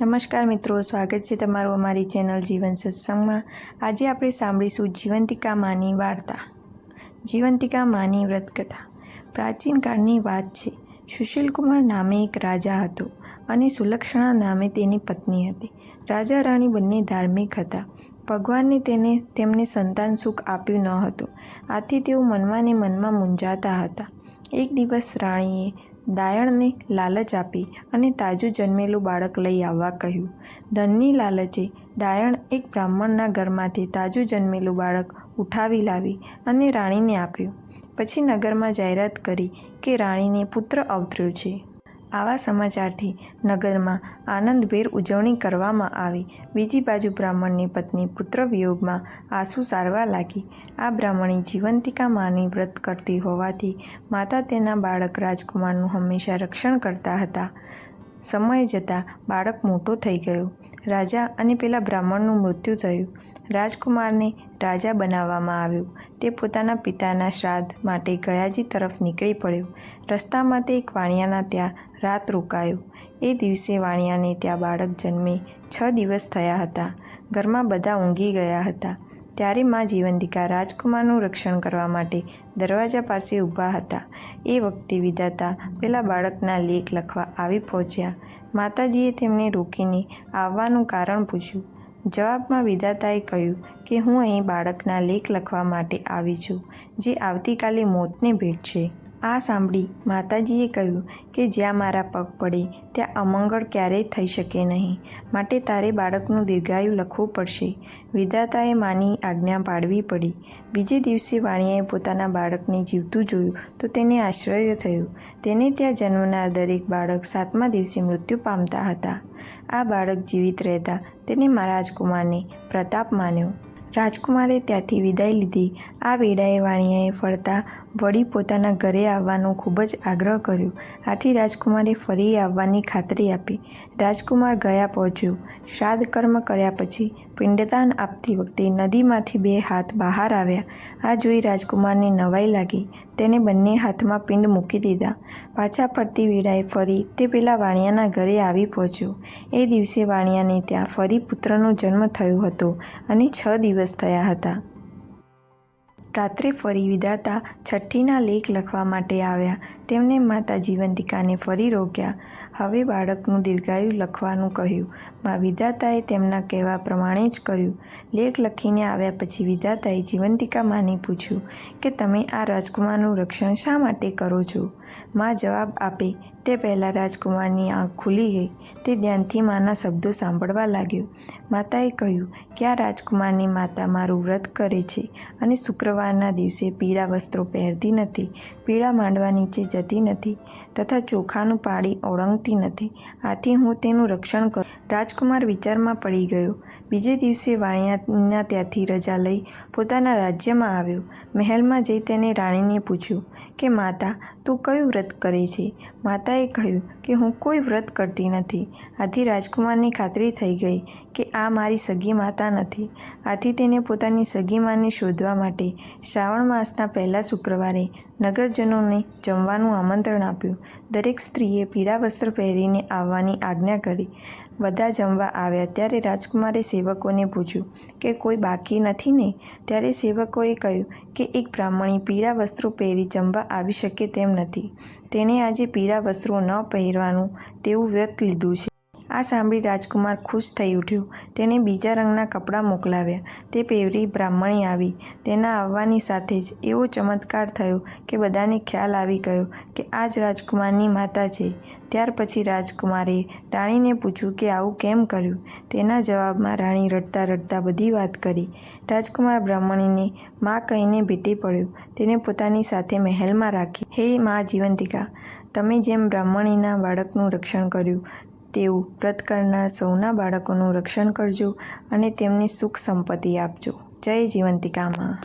નમસ્કાર મિત્રો, સ્વાગત છે તમારું અમારી ચેનલ જીવન સત્સંગમાં. આજે આપણે સાંભળીશું જીવંતિકા માની વાર્તા. જીવંતિકા માની વ્રતકથા. પ્રાચીન કાળની વાત છે. સુશીલકુમાર નામે એક રાજા હતો અને સુલક્ષણા નામે તેની પત્ની હતી. રાજા રાણી બંને ધાર્મિક હતા. ભગવાનને તેને, તેમને સંતાન સુખ આપ્યું ન હતું. આથી તેઓ મનમાં ને મનમાં મૂંઝાતા હતા. એક દિવસ રાણીએ દાયણને લાલચ આપી અને તાજું જન્મેલું બાળક લઈ આવવા કહ્યું. ધનની લાલચે દાયણ એક બ્રાહ્મણના ઘરમાંથી તાજું જન્મેલું બાળક ઉઠાવી લાવી અને રાણીને આપ્યું. પછી નગરમાં જાહેરાત કરી કે રાણીને પુત્ર અવતર્યો છે. આવા સમાચારથી નગરમાં આનંદભેર ઉજવણી કરવામાં આવી. બીજી બાજુ બ્રાહ્મણની પત્ની પુત્ર વિયોગમાં આંસુ સારવા લાગી. આ બ્રાહ્મણી જીવંતિકા માની વ્રત કરતી હોવાથી માતા તેના બાળક રાજકુમારનું હંમેશા રક્ષણ કરતા હતા. સમય જતાં બાળક મોટો થઈ ગયો. રાજા અને પેલા બ્રાહ્મણનું મૃત્યુ થયું. રાજકુમારને રાજા બનાવવામાં આવ્યો. તે પોતાના પિતાના શ્રાદ્ધ માટે ગયાજી તરફ નીકળી પડ્યો. રસ્તામાં તે એક વાણિયાના ત્યાં રાત રોકાયો. એ દિવસે વાણિયાને ત્યાં બાળક જન્મે છ દિવસ થયા હતા. ઘરમાં બધા ઊંઘી ગયા હતા. ત્યારે મા જીવંતિકા રાજકુમારનું રક્ષણ કરવા માટે દરવાજા પાસે ઊભા હતા. એ વખતે વિધાતા પેલા બાળકના લેખ લખવા આવી પહોંચ્યા. માતાજીએ તેમને રોકીને આવવાનું કારણ પૂછ્યું. જવાબમાં વિધાતાએ કહ્યું કે, હું અહીં બાળકના લેખ લખવા માટે આવી છું, જે આવતીકાલે મોતને ભેટશે. આ સાંભળી માતાજીએ કહ્યું કે જ્યાં મારા પગ પડે, ત્યાં અમંગળ ક્યારેય થઈ શકે નહીં. માટે તારે બાળકનું દીર્ઘાયુ લખવું પડશે. વિધાતાએ માની આજ્ઞા પાડવી પડી. બીજે દિવસે વાણિયાએ પોતાના બાળકને જીવતું જોયું તો તેને આશ્ચર્ય થયું. તેને ત્યાં જન્મનાર દરેક બાળક સાતમા દિવસે મૃત્યુ પામતા હતા. આ બાળક જીવિત રહેતા તેને રાજકુમારને પ્રતાપ માન્યો. રાજકુમારે ત્યાંથી વિદાય લીધી. આ વેળાએ વાણિયાએ ફરતા વળી પોતાના ઘરે આવવાનો ખૂબ જ આગ્રહ કર્યો. આથી રાજકુમારે ફરી આવવાની ખાતરી આપી. રાજકુમાર ગયા પહોંચ્યો. શ્રાદ્ધ કર્મ કર્યા પછી પિંડદાન આપતી વખતે નદીમાંથી બે હાથ બહાર આવ્યા. આ જોઈ રાજકુમારને નવાઈ લાગી. તેને બંને હાથમાં પિંડ મૂકી દીધા. પાછા પડતી વેળાએ ફરી તે પેલા વાણિયાના ઘરે આવી પહોંચ્યો. એ દિવસે વાણિયાને ત્યાં ફરી પુત્રનો જન્મ થયો હતો અને છ દિવસ થયા હતા. રાત્રે ફરી વિધાતા છઠ્ઠીના લેખ લખવા માટે આવ્યા. તેમણે માતા જીવંતિકાને ફરી રોક્યા. હવે બાળકનું દીર્ઘાયુ લખવાનું કહ્યું. મા વિધાતાએ તેમના કહેવા પ્રમાણે જ કર્યું. લેખ લખીને આવ્યા પછી વિધાતાએ જીવંતિકા માને પૂછ્યું કે તમે આ રાજકુમારનું રક્ષણ શા માટે કરો છો? મા જવાબ આપે તે પહેલાં રાજકુમારની આંખ ખુલી ગઈ. તે ધ્યાનથી માના શબ્દો સાંભળવા લાગ્યો. માતાએ કહ્યું કે આ રાજકુમારની માતા મારું વ્રત કરે છે અને શુક્રવારના દિવસે પીળા વસ્ત્રો પહેરતી નથી, પીળા માંડવા નીચે જતી નથી તથા ચોખાનું પાડી ઓળંગતી નથી. આથી હું તેનું રક્ષણ કરું. રાજકુમાર વિચારમાં પડી ગયો. બીજે દિવસે વાણિયાના ત્યાંથી રજા લઈ પોતાના રાજ્યમાં આવ્યો. મહેલમાં જઈ તેને રાણીને પૂછ્યું કે, માતા, તું કયું વ્રત કરે છે? માતાએ કહ્યું કે હું કોઈ વ્રત કરતી નથી. આથી રાજકુમારની ખાતરી થઈ ગઈ કે આ મારી સગી માતા નથી. આથી તેને પોતાની સગી માને શોધવા માટે શ્રાવણ માસના પહેલા શુક્રવારે નગરજનોને જમવાનું આમંત્રણ આપ્યું. દરેક સ્ત્રીએ પીળા વસ્ત્ર પહેરીને આવવાની આજ્ઞા કરી. બધા જમવા આવ્યા ત્યારે રાજકુમારે સેવકોને પૂછ્યું કે કોઈ બાકી નથી ને? ત્યારે સેવકોએ કહ્યું કે એક બ્રાહ્મણી પીળા વસ્ત્રો પહેરી જમવા આવી શકે તેમ નથી. તેણે આજે પીળા વસ્ત્રો ન પહેરવાનું તેવું વ્રત લીધું છે. આ સાંભળી રાજકુમાર ખુશ થઈ ઉઠ્યો. તેણે બીજા રંગના કપડાં મોકલાવ્યા. તે પહેરી બ્રાહ્મણી આવી. તેના આવવાની સાથે જ એવો ચમત્કાર થયો કે બધાને ખ્યાલ આવી ગયો કે આ જ રાજકુમારની માતા છે. ત્યાર પછી રાજકુમારે રાણીને પૂછ્યું કે આવું કેમ કર્યું? તેના જવાબમાં રાણી રડતા રડતા બધી વાત કરી. રાજકુમાર બ્રાહ્મણીને મા કહીને ભેટી પડ્યો. તેને પોતાની સાથે મહેલમાં રાખી. હે મા જીવંતિકા તમે જેમ બ્રાહ્મણીના બાળકનું રક્ષણ કર્યું, તેવું વ્રત કરનાર સૌના બાળકોનું રક્ષણ કરજો અને તેમને સુખ સંપત્તિ આપજો. જય જીવંતિકામાં.